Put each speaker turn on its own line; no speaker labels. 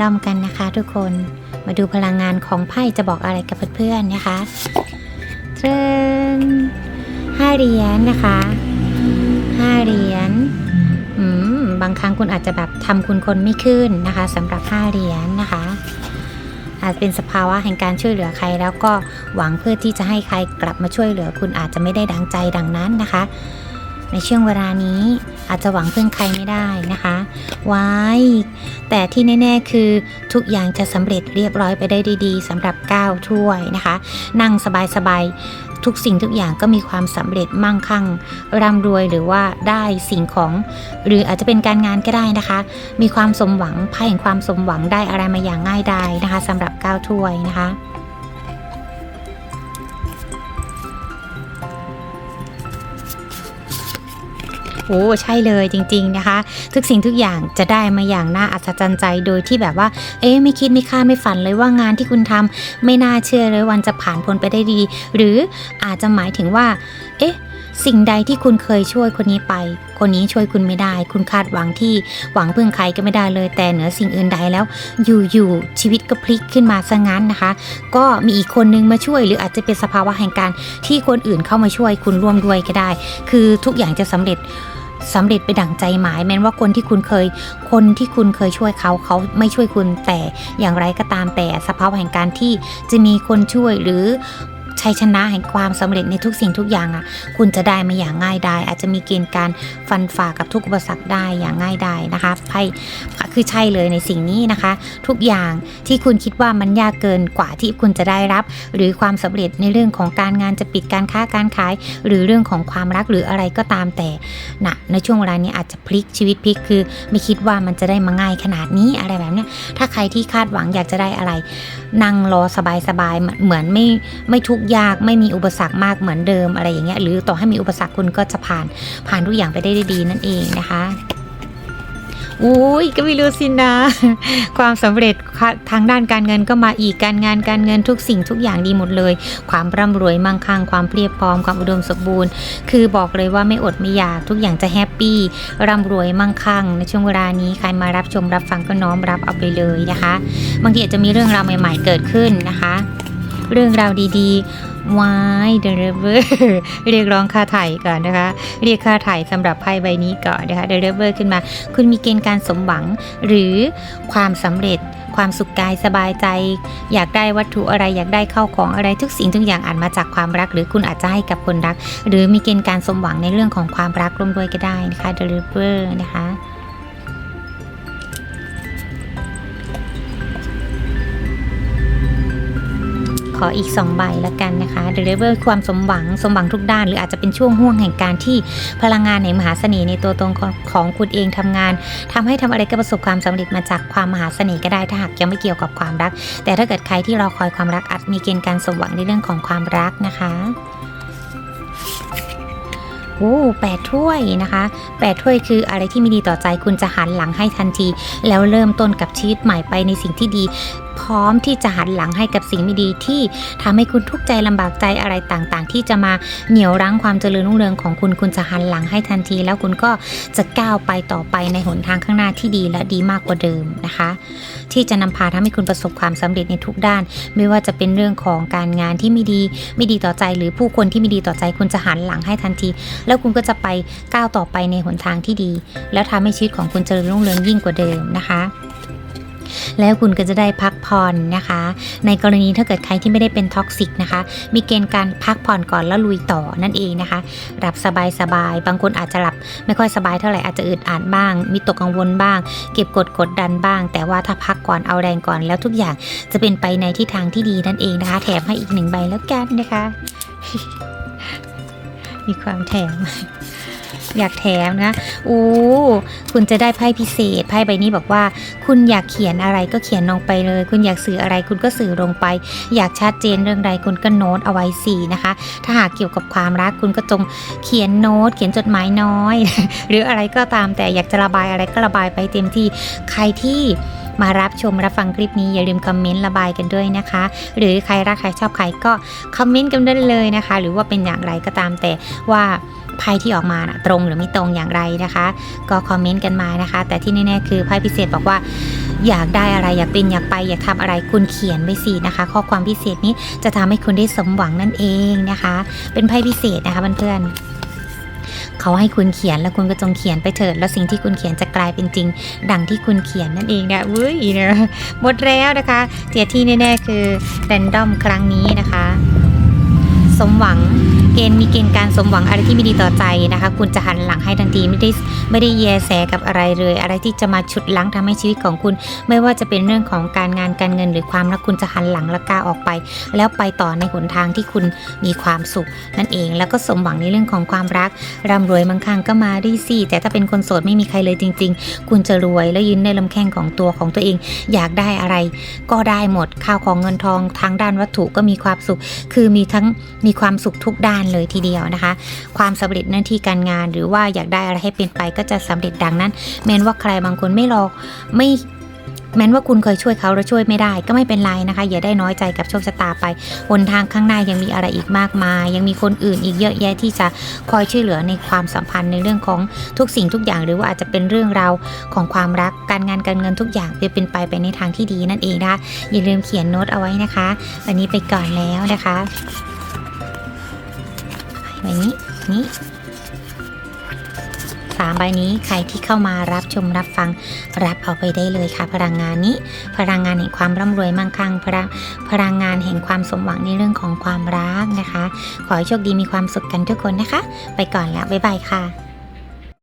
ดอมกันนะคะ ทุกคนมาดูพลังงานของไพ่จะบอกอะไรกับเพื่อนๆนะคะเทรนห้าเหรียญนะคะห้าเหรียญบางครั้งคุณอาจจะแบบทำคุณคนไม่ขึ้นนะคะสำหรับห้าเหรียญนะคะ อาจเป็นสภาวะแห่งการช่วยเหลือใคร แล้วก็หวังเพื่อที่จะให้ใครกลับมาช่วยเหลือ คุณอาจจะไม่ได้ดังใจดังนั้นนะคะ ในช่วงเวลานี้ อาจจะหวังพึ่งใครไม่ได้นะคะไว้แต่ที่แน่ๆคือทุกอย่างจะสำเร็จเรียบร้อยไปได้ด้วยดีสำหรับก้าวถ้วยนะคะ นั่งสบายๆทุกสิ่งทุกอย่างก็มีความสำเร็จมั่งคั่งร่ำรวยหรือว่าได้สิ่งของ หรืออาจจะเป็นการงานก็ได้นะคะ มีความสมหวังไพ่แห่งความสมหวังได้อะไรมาอย่างง่ายดายนะคะสำหรับก้าวถ้วยนะคะ โอ้ใช่เลยจริง ๆนะคะ ทุกสิ่งทุกอย่างจะได้มาอย่างน่าอัศจรรย์ใจโดยที่แบบว่า เอ๊ะไม่คิดไม่คาดไม่ฝันเลยว่างานที่คุณทำไม่น่าเชื่อเลยวันจะผ่านพ้นไปได้ดี หรืออาจจะหมายถึงว่า เอ๊ะสิ่งใดที่คุณเคยช่วยคนนี้ไป คนนี้ช่วยคุณไม่ได้ คุณคาดหวังที่หวังพึ่งใครก็ไม่ได้เลย แต่เหนือสิ่งอื่นใดแล้ว อยู่ๆชีวิตก็พลิกขึ้นมาซะงั้นนะคะ ก็มีอีกคนนึงมาช่วย หรืออาจจะเป็นสภาวะแห่งการที่คนอื่นเข้ามาช่วยคุณร่วมด้วยก็ได้ คือทุกอย่างจะสำเร็จ สำเร็จไปดั่งใจหมาย แม้ว่าคนที่คุณเคย คนที่คุณเคยช่วยเขาเขาไม่ช่วยคุณแต่อย่างไรก็ตามแต่สภาพแห่งการที่จะมีคนช่วยหรือ ชัยชนะแห่งความสำเร็จในทุกสิ่งทุกอย่างอะ คุณจะได้มาอย่างง่ายดายอาจจะมีเกณฑ์การฟันฝ่ากับทุกอุปสรรคได้อย่างง่ายดายนะคะไพ่คือใช่เลยในสิ่งนี้นะคะ ทุกอย่างที่คุณคิดว่ามันยากเกินกว่าที่คุณจะได้รับ หรือความสำเร็จในเรื่องของการงานจะปิดการค้าการขาย หรือเรื่องของความรักหรืออะไรก็ตามแต่นะในช่วงเวลานี้อาจจะพลิกชีวิตพลิกคือ ไม่คิดว่ามันจะได้มาง่ายขนาดนี้อะไรแบบเนี้ยถ้าใครที่คาดหวังอยากจะได้อะไร นั่งรอสบายๆเหมือนไม่ไม่ทุกยากไม่มีอุปสรรคมากเหมือนเดิมอะไรอย่างเงี้ยหรือต่อให้มีอุปสรรคคุณก็จะผ่านผ่านทุกอย่างไปได้ดีนั่นเองนะคะอุ้ยก็ไม่รู้สินะ ความสำเร็จทางด้านการเงินก็มาอีกการงานการเงินทุกสิ่งทุกอย่างดีหมดเลย ความร่ำรวยมั่งคั่งความเพียบพร้อมความอุดมสมบูรณ์ คือบอกเลยว่าไม่อดไม่อยากทุกอย่างจะแฮปปี้ร่ำรวยมั่งคั่งในช่วงเวลานี้ใครมารับชมรับฟังก็น้อมรับเอาไปเลยนะคะ บางทีอาจจะมีเรื่องราวใหม่ ๆ เกิดขึ้นนะคะ เรื่องราวดีๆวายเดรเวอร์เรียกร้องค่าไถ่ก่อนนะคะ เรียกค่าไถ่สำหรับไพ่ใบนี้ก่อนนะคะเดรเวอร์ขึ้นมา คุณมีเกณฑ์การสมหวังหรือความสำเร็จความสุขกายสบายใจ อยากได้วัตถุอะไรอยากได้เข้าของอะไรทุกสิ่งทุกอย่างอาจมาจากความรัก หรือคุณอาจจะให้กับคนรัก หรือมีเกณฑ์การสมหวังในเรื่องของความรักร่วมด้วยก็ได้นะคะ deliver นะคะ ออีก 2 ใบแล้วกันนะคะ deliver ความสมหวังสมหวังทุกด้าน หรืออาจจะเป็นช่วงห่วงแห่งการที่พลังงานในมหาเสน่ห์ในตัวตนของของคุณเองทำงานทำให้ทำอะไรก็ประสบความสำเร็จมาจากความมหาเสน่ห์ก็ได้ถ้าหากยังไม่เกี่ยวกับความรัก แต่ถ้าเกิดใครที่รอคอยความรักอาจมีเกณฑ์การสมหวังในเรื่องของความรักนะคะโอ้แปดถ้วยนะคะแปดถ้วยคืออะไรที่ไม่ดีต่อใจคุณจะหันหลังให้ทันที แล้วเริ่มต้นกับชีวิตใหม่ไปในสิ่งที่ดีพร้อมที่จะหันหลังให้กับสิ่งไม่ดีที่ทำให้คุณทุกข์ใจลำบากใจอะไรต่างๆ ที่จะมาเหนี่ยวรั้งความเจริญรุ่งเรืองของคุณคุณจะหันหลังให้ทันที แล้วคุณก็จะก้าวไปต่อไปในหนทางข้างหน้าที่ดีและดีมากกว่าเดิมนะคะ ที่จะนำพาทำให้คุณประสบความสำเร็จในทุกด้าน ไม่ว่าจะเป็นเรื่องของการงานที่ไม่ดีไม่ดีต่อใจ หรือผู้คนที่ไม่ดีต่อใจ คุณจะหันหลังให้ทันที แล้วคุณก็จะไปก้าวต่อไปในหนทางที่ดี แล้วทำให้ชีวิตของคุณเจริญรุ่งเรืองยิ่งกว่าเดิมนะคะ แล้วคุณก็จะได้พักผ่อนนะคะ ในกรณีถ้าเกิดใครที่ไม่ได้เป็นท็อกซิกนะคะ มีเกณฑ์การพักผ่อนก่อนแล้วลุยต่อนั่นเองนะคะหลับสบายสบายๆบางคนอาจจะหลับไม่ค่อยสบายเท่าไหร่อาจจะอึดอัดบ้าง มีตกกังวลบ้าง เก็บกดกดดันบ้าง แต่ว่าถ้าพักก่อนเอาแรงก่อนแล้วทุกอย่างจะเป็นไปในทิศทางที่ดีนั่นเองนะคะ แถมให้อีกหนึ่งใบแล้วกันนะคะ มีความแถม อยากแถมนะอู้คุณจะได้ไพ่พิเศษไพ่ใบนี้บอกว่า คุณอยากเขียนอะไรก็เขียนลงไปเลย คุณอยากสื่ออะไรคุณก็สื่อลงไป อยากชัดเจนเรื่องใดคุณก็โน้ตเอาไว้สี่นะคะ ถ้าหากเกี่ยวกับความรักคุณก็จงเขียนโน้ต เขียนจดหมายน้อย หรืออะไรก็ตามแต่อยากจะระบายอะไรก็ระบายไปเต็มที่ใครที่มารับชมรับฟังคลิปนี้อย่าลืมคอมเมนต์ระบายกันด้วยนะคะ หรือใครรักใครชอบใครก็คอมเมนต์กันได้เลยนะคะ หรือว่าเป็นอย่างไรก็ตามแต่ว่า ไพ่ที่ออกมานะตรงหรือไม่ตรงอย่างไรนะคะ ก็คอมเมนต์กันมานะคะ แต่ที่แน่ๆคือไพ่พิเศษบอกว่าอยากได้อะไรอยากเป็นอยากไปอยากทำอะไรคุณเขียนไว้สินะคะ ข้อความพิเศษนี้จะทำให้คุณได้สมหวังนั่นเองนะคะ เป็นไพ่พิเศษนะคะเพื่อนๆเขาให้คุณเขียนแล้วคุณก็จงเขียนไปเถิด แล้วสิ่งที่คุณเขียนจะกลายเป็นจริง ดังที่คุณเขียนนั่นเองนะอุ้ยนะหมดแล้วนะคะเทียที่แน่ๆคือแรนดอมครั้งนี้นะคะ สมหวัง ณฑ์มีเกณฑ์การสมหวังอะไรที่ไม่ดีต่อใจนะคะ คุณจะหันหลังให้ทันทีไม่ได้ไม่ได้แยแสกับอะไรเลย อะไรที่จะมาฉุดลั้งทำให้ชีวิตของคุณ ไม่ว่าจะเป็นเรื่องของการงานการเงินหรือความรักคุณจะหันหลังและก้าออกไป แล้วไปต่อในหนทางที่คุณมีความสุข นั่นเองแล้วก็สมหวังในเรื่องของความรักร่ำรวยบางครั้งก็มาได้สิแต่ถ้าเป็นคนโสดไม่มีใครเลยจริง ๆ คุณจะรวยและยืนในลำแข้งของตัวของตัวเอง อยากได้อะไร ก็ได้หมดข้าวของเงินทองทางด้านวัตถุก็มีความสุข คือมีทั้งมีความสุขทุกด้านเลยทีเดียวนะคะ ความสำเร็จหน้าที่การงาน หรือว่าอยากได้อะไรให้เป็นไปก็จะสำเร็จดังนั้น แม้นว่าใครบางคนไม่รอไม่แม้นว่าคุณเคยช่วยเขาแล้วช่วยไม่ได้ก็ไม่เป็นไรนะคะ อย่าได้น้อยใจกับโชคชะตาไปหนทางข้างหน้ายังมีอะไรอีกมากมาย ยังมีคนอื่นอีกเยอะแยะที่จะคอยช่วยเหลือในความสัมพันธ์ในเรื่องของทุกสิ่งทุกอย่าง หรือว่าอาจจะเป็นเรื่องราวของความรักการงานการเงินทุกอย่างจะเป็นไปไปในทางที่ดีนั่นเองนะคะอย่าลืมเขียนโน้ตเอาไว้นะคะ วันนี้ไปก่อนแล้วนะคะ ใบนี้นี้สามใบนี้ใครที่เข้ามารับชมรับฟังรับเอาไปได้เลยค่ะ พลังงานนี้ พลังงานแห่งความร่ำรวยมั่งคั่งพลังพลังงานแห่งความสมหวังในเรื่องของความรักนะคะ ขอให้โชคดีมีความสุขกันทุกคนนะคะ ไปก่อนแล้วบ๊ายบายค่ะ